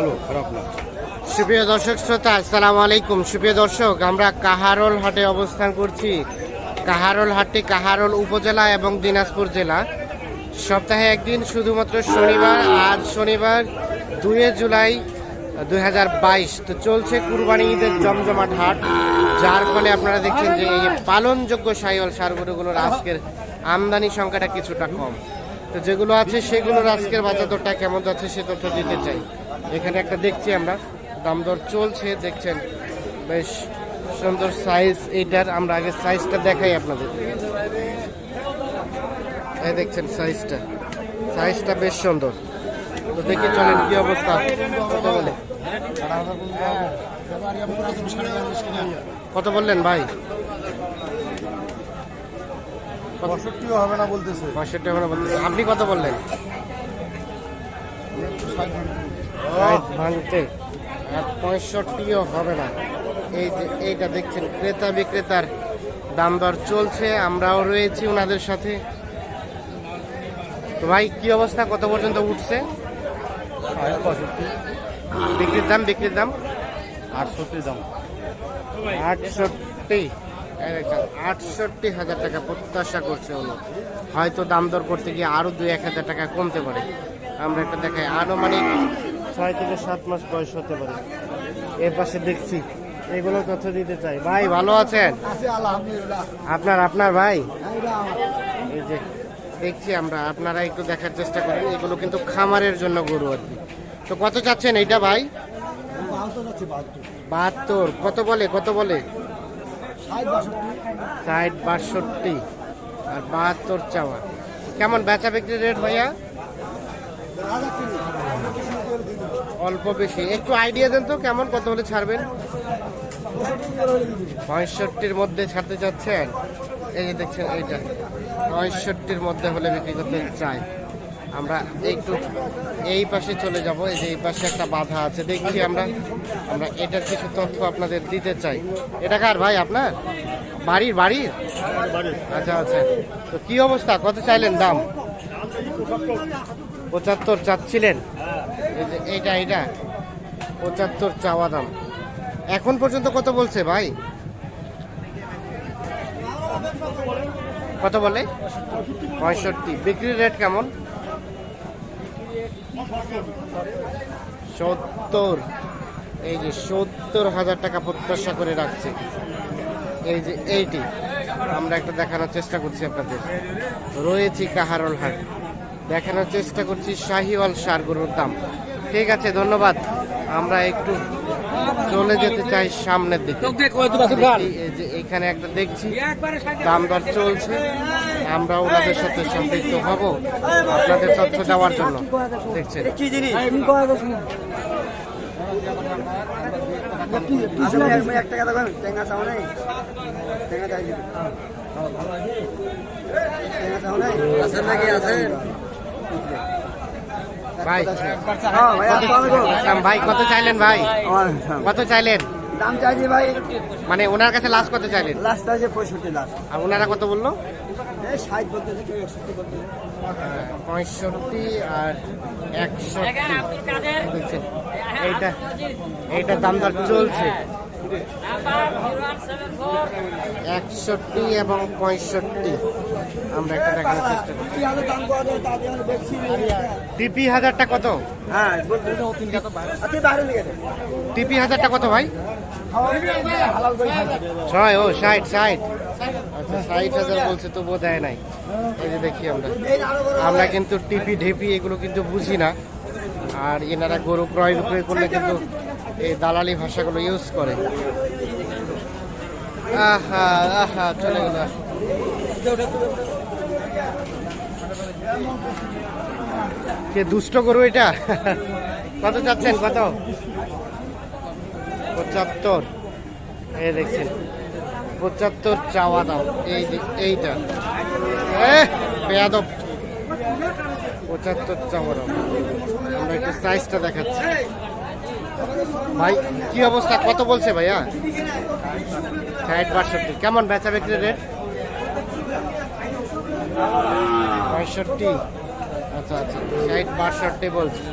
ভালো, খারাপ না। সুপ্রিয় দর্শক শ্রোতা, আসসালামু আলাইকুম। সুপ্রিয় দর্শক, আমরা কাহারোল হাটে অবস্থান করছি। কাহারোল হাটটি কাহারোল উপজেলা এবং দিনাজপুর জেলা। সপ্তাহে একদিন, শুধুমাত্র শনিবার, আজ শনিবার দুয়ে জুলাই দুই হাজার বাইশ। তো চলছে কুরবানি ঈদের জমজমাট হাট, যার ফলে আপনারা দেখছেন যে এই পালনযোগ্য সাইওয়াল সারগুলোগুলোর আজকের আমদানি সংখ্যাটা কিছুটা কম। তো যেগুলো আছে, সেগুলোর আজকের বাজার দরটা কেমন যাচ্ছে, সে তথ্য দিতে চাই। এখানে একটা দেখছি আমরা। দাম দর চলছে দেখছেন? বেশ সুন্দর সাইজ এইটার আমরা আগে সাইজটা দেখাই আপনাদের। এই দেখছেন সাইজটা সাইজটা বেশ সুন্দর। তো দেখে চলেন কি অবস্থা। কত বলে। কত বললেন ভাই? পঁয়ষট্টিও হবে না বলতেছে। পঁয়ষট্টি টাকা বলতেছে। আপনি কত বললেন? ভাঙতে আর পঁয়ষট্টিও হবে না। এই যে এইটা দেখছেন ক্রেতা বিক্রেতার দাম দর চলছে আমরাও রয়েছি ওনাদের সাথে। ভাই কি অবস্থা? কত পর্যন্ত উঠছে? বিক্রির দাম বিক্রির দাম? আটষট্টি দাম। আটষট্টি। আটষট্টি হাজার টাকা প্রত্যাশা করছে হলো হয়তো দাম দর করতে গিয়ে আরও দুই এক হাজার টাকা কমতে পারে। আমরা একটা দেখাই। আনুমানিক ছয় থেকে সাত মাস বয়স হতে পারে। এর পাশে দেখছি, এগুলো তথ্য দিতে চাই। ভাই, ভালো আছেন? আপনার আপনার ভাই? এই যে, দেখছি আমরা, আপনারা একটু দেখার চেষ্টা করেন। এগুলো কিন্তু খামারের জন্য গরু আর কি। তো কত চাচ্ছেন এইটা ভাই? বাহাত্তর। কত বলে কত বলে? ষাট, বাষট্টি। আর বাহাত্তর চাওয়া। কেমন বেচা বিক্রি রেট ভাইয়া? অল্প বেশি। একটু আইডিয়া দেন তো কেমন কত হলে ছাড়বেন? পঁয়ষট্টির মধ্যে ছাড়তে চাচ্ছেন? এই যে দেখছেন এইটা। পঁয়ষট্টির মধ্যে হলে বিক্রি করতে চাই। আমরা একটু এই পাশে চলে যাব। এই যে এই পাশে একটা বাধা আছে দেখছি আমরা। আমরা এটার কিছু তথ্য আপনাদের দিতে চাই। এটা কার ভাই আপনার? বাড়ির? বাড়ির। আচ্ছা আচ্ছা। তো কি অবস্থা? কত চাইলেন দাম? পঁচাত্তর চাচ্ছিলেন। এইটা এইটা। পঁচাত্তর চাওয়া দাম। এখন পর্যন্ত কত বলছে ভাই? কত বলে? পঁয়ষট্টি। বিক্রির রেট কেমন? সত্তর। এই যে সত্তর হাজার টাকা প্রত্যাশা করে রাখছে। এই যে এইটি। আমরা একটা দেখানোর চেষ্টা করছি আপনাদের। রয়েছি কাহারল হাট। দেখানোর চেষ্টা করছি শাহিওয়াল সার গরুর দাম। ঠিক আছে ধন্যবাদ। আমরা একটু চলে যেতে চাই সামনের দিকে। দেখি এই যে এখানে একটা দেখছি দাম দর চলছে। আমরা ওনাদের সাথে সম্পৃক্ত হব আপনাদের তথ্য দেওয়ার জন্য। দেখছেন। ভাই আসসালাম ভাই। ভাই কত চাইলেন ভাই? কত চাইলেন? দাম চাইছি ভাই। মানে ওনার কাছে লাস্ট কত চাইলেন? লাস্ট আছে পঁয়ষট্টি লাখ। আর ওনারা কত বলল? ষাট পঁয়ষট্টি আর দেখছেন এইটা এইটা দাম দর চলছে। একষট্টি এবং পঁয়ষট্টি। আমরা একটা দেখানোর চেষ্টা করছি টিপি হাজারটা কত? হ্যাঁ। টিপি হাজারটা কত ভাই? ছয় ও ষাট ষাট। আচ্ছা ষাট হাজার বলছে তবুও দেয় নাই। এই যে দেখি আমরা। আমরা কিন্তু টিপি ঢেপি এগুলো কিন্তু বুঝি না। আর এনারা গরু ক্রয় বিক্রয় করলে কিন্তু এই দালালি ভাষাগুলো ইউজ করে। আহা চলে গেল। কে দুষ্ট গরু এটা? কত চাচ্ছেন, কত? পঁচাত্তর। এই দেখছেন, পঁচাত্তর চাওয়া দাম এই এইটা। বেয়াদব। পঁচাত্তর চাওয়া দাম আমরা একটু সাইজটা দেখাচ্ছি। ভাই, কি অবস্থা? কত বলছে ভাইয়া? ষাট বাষট্টি। কেমন বেচা বিক্রি রেট পঁয়ষট্টি। আচ্ছা আচ্ছা। ষাট বাষট্টি বলছে।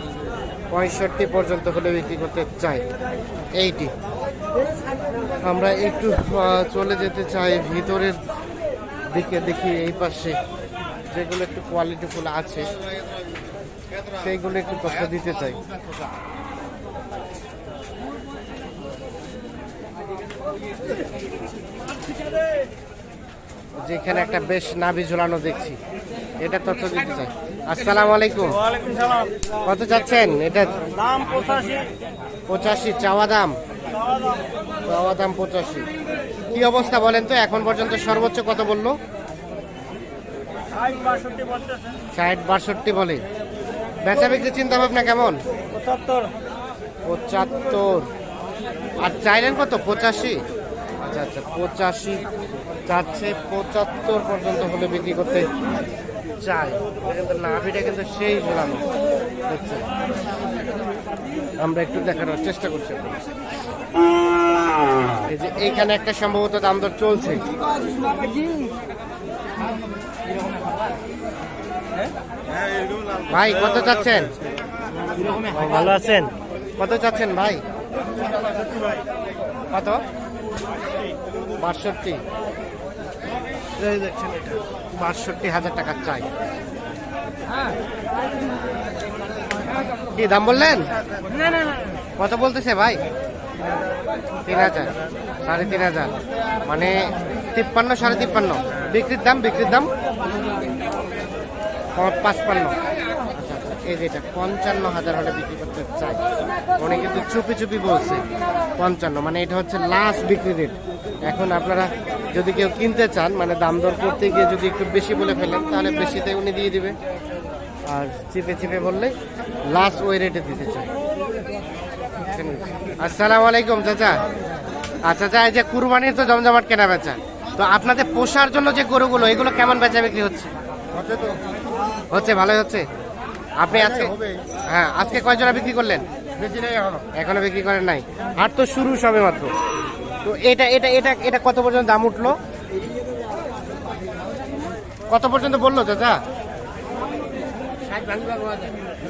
পঁয়ষট্টি পর্যন্ত হলে বিক্রি করতে চাই। এইটি। আমরা একটু চলে যেতে চাই ভিতরের দিকে, দেখি এই পাশে যেগুলো একটু কোয়ালিটিফুল আছে, সেইগুলো একটু তথ্য দিতে চাই। যেখানে একটা বেশ নাভি ঝোলানো দেখছি। এটা তথ্য দিতে চাই। আসসালামু আলাইকুম। কত চাচ্ছেন? এটা দাম পঁচাশি। চাওয়া দাম? চাওয়া দাম। পঁচাশি। কি অবস্থা বলেন তো? এখন পর্যন্ত সর্বোচ্চ কত বলল? ষাট বাষট্টি ষাট বাষট্টি বলে। বেচা বিক্রি চিন্তা ভাবনা কেমন? পঁচাত্তর। পঁচাত্তর। আর চাইলেন কত? পঁচাশি? আচ্ছা আচ্ছা পঁচাশি চাচ্ছে পঁচাত্তর পর্যন্ত হলে বিক্রি করতে চাই। কিন্তু নাভিটা কিন্তু সেই ঝোলানো দেখছেন আমরা একটু দেখানোর চেষ্টা করছি এই যে এইখানে একটা সম্ভবত দাম দর চলছে। ভাই কত চাচ্ছেন? ভালো আছেন? কত চাচ্ছেন ভাই? কত? বাষট্টি। দেখছেন এটা। বাষট্টি হাজার টাকা চাই। কি দাম বললেন? কত বলতেছে ভাই? তিন হাজার সাড়ে তিন হাজার। মানে তিপ্পান্ন সাড়ে তিপ্পান্ন। বিক্রির দাম বিক্রির দাম? পাঁচপান্ন। এই যেটা পঞ্চান্ন হাজার হলে বিক্রি করতে চাই। অনেকে কিন্তু চুপি চুপি বলছে পঞ্চান্ন মানে এটা হচ্ছে লাস্ট বিক্রি রেট এখন আপনারা যদি কেউ কিনতে চান মানে দাম দর করতে গিয়ে যদি একটু বেশি বলে ফেলেন তাহলে বেশিতে উনি দিয়ে দিবে। আর চিপে চিপে বললে লাস্ট ওই রেটে দিতে চাই। আসসালামু আলাইকুম চাচা। আচ্ছা চাচা এই যে কুরবানির তো জমজমাট কেনা বেচা তো আপনাদের পোষার জন্য যে গরুগুলো এগুলো কেমন বেচা বিক্রি হচ্ছে? হচ্ছে তো। হচ্ছে ভালোই হচ্ছে? আপনি আজকে হ্যাঁ আজকে কয় জোড়া বিক্রি করলেন? এখনও। বিক্রি করেন নাই। হাট তো শুরু সবে মাত্র। তো এটা এটা এটা এটা কত পর্যন্ত দাম উঠল? কত পর্যন্ত বলল চাচা?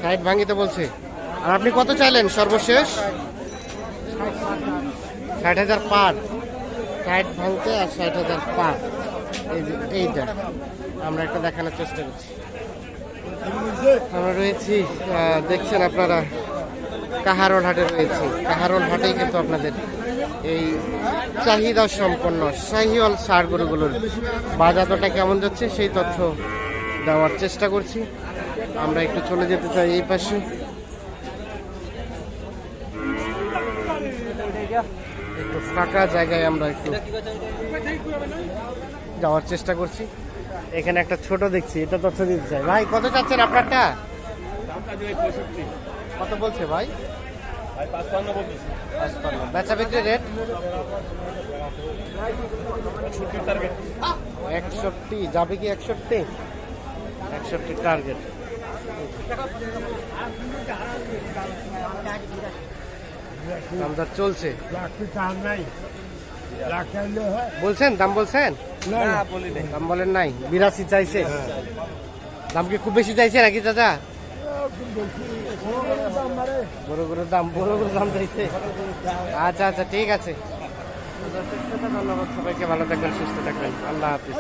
ষাট ভাঙিতে বলছে। আর আপনি কত চাইলেন সর্বশেষ? ষাট হাজার পার। ষাট ভাঙতে আর ষাট হাজার পার। এই এইটা। আমরা একটা দেখানোর চেষ্টা করছি। আমরা রয়েছি দেখছেন আপনারা, কাহারোল হাটে রয়েছি। কাহারোল হাটেই কিন্তু আপনাদের এই চাহিদা সম্পন্ন শাহিওয়াল সার গরুগুলোর বাজারটা কেমন যাচ্ছে সেই তথ্য দেওয়ার চেষ্টা করছি। আমরা একটু চলে যেতে চাই এই পাশে। একটু ফাঁকা জায়গায় আমরা একটু যাওয়ার চেষ্টা করছি। এখানে একটা ছোট দেখছি এটা তথ্য দিতে চাই। ভাই কত চাচ্ছেন আপনারটা? কত বলছে ভাই। বেচা বিক্রি রেট একষট্টি যাবে কি একষট্টি? একষট্টি টার্গেট দামদার চলছে। বলছেন দাম বলছেন? দাম বলেন নাই। বিরাশি চাইছে। দাম কি খুব বেশি চাইছে নাকি চাচা? বড় বড় দাম বড় বড় দাম চাইছে। আচ্ছা আচ্ছা ঠিক আছে। ধন্যবাদ সবাইকে ভালো থাকবেন সুস্থ থাকবেন। আল্লাহ হাফিজ।